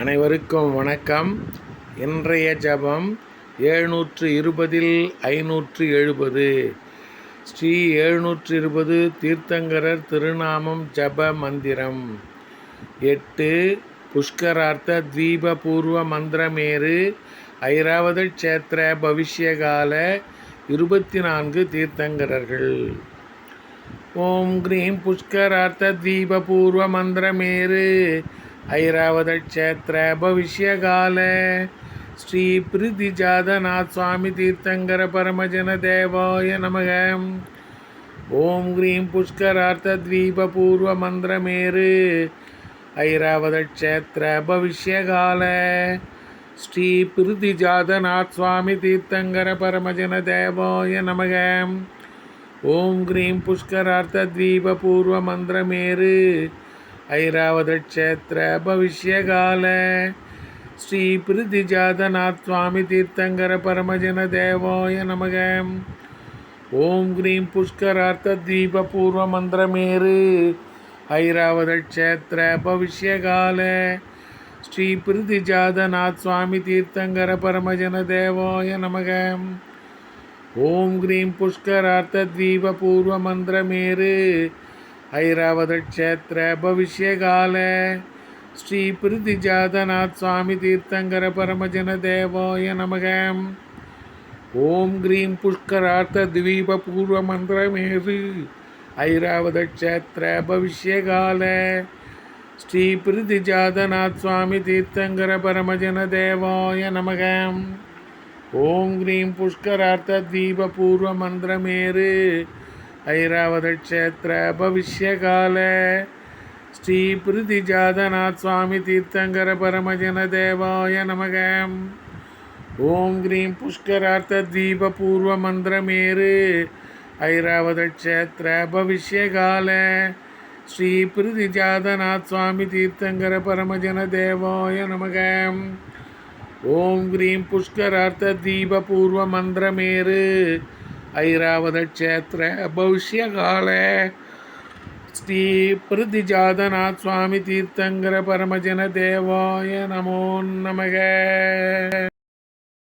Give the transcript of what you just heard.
அனைவருக்கும் வணக்கம். இன்றைய ஜபம் எழுநூற்று இருபதில் ஐநூற்று எழுபது ஸ்ரீ எழுநூற்று இருபது தீர்த்தங்கரர் திருநாமம் ஜப மந்திரம். எட்டு புஷ்கரார்த்த தீப பூர்வ மந்திரமேரு ஐராவத க்ஷேத்திர பவிஷ்யகால இருபத்தி நான்கு தீர்த்தங்கரர்கள். ஓம் கிரீம் புஷ்கரார்த்த தீப பூர்வ மந்திரமேரு ஐராவத பவிஷ்யகால ஸ்ரீ பிரிதி ஜாதநாத் சுவாமி தீர்த்தங்கர பரமஜன தேவாய நமக. ஓம் க்ரீம் புஷ்கரார்த்த தீப பூர்வ மந்திரமேரு ஐராவத பவிஷ்யகால ஸ்ரீ பிரிதி ஜாதநாத் சுவாமி தீர்த்தங்கர பரமஜன தேவாய நமக. ஓம் க்ரீம் புஷ்கரார்த்த தீப பூர்வ மந்திரமேரு ஐராவத க்ஷேத்திர பவிஷ்யகால ஸ்ரீ பிரிதி ஜாதநாத் சுவாமி தீர்த்தங்கர பரமஜன தேவாய நமக. ஓம் கிரீம் புஷ்கரார்த்த தீப பூர்வ மந்திரமேறு. ஐராவத க்ஷேத்திர பவிஷ்யகால ஸ்ரீ பிரிதி ஜாதநாத் சுவாமி தீர்த்தங்கர பரமஜன தேவாய நமக. ஓம் கிரீம் புஷ்கரார்த்த தீப பூர்வ மந்திரமேறு. ஐராவத க்ஷேத்திர பவிஷ்யகால ஸ்ரீ பிரிதி ஜாதநாத் சுவாமி தீர்த்தங்கர பரமஜன தேவாய நமக. ஓம் கிரீம் புஷ்கரார்த்த தீப பூர்வ மந்திரமேறு ஐராவத க்ஷேத்திர பவிஷ்யகால ஸ்ரீ பிரிதி ஜாதநாத் சுவாமி தீர்த்தங்கர பரமஜன தேவாய நமக. ஓம் கிரீம் புஷ்கரார்த்த தீப பூர்வ மந்திரமேறு ஐராவத க்ஷேத்திர பவிஷ்யகால ஸ்ரீ பிரிதி ஜாதநாத் சுவாமி தீர்த்தங்கர பரமஜன தேவாய நமக. ஓம் க்ரீம் புஷ்கரார்த்த தீப பூர்வ மந்திரமேரு ஐராவத க்ஷேத்திர பவிஷ்யகால ஸ்ரீ பிரிதி ஜாதநாத் சுவாமி தீர்த்தங்கர பரமஜன தேவாய நமக. ஓம் க்ரீம் புஷ்கரார்த்த தீப பூர்வ மந்திரமேரு ஸ்ரீ பிரதிஜாதநாத் சுவாமி தீர்த்தங்கர பரமஜன தேவாய நமோ நமக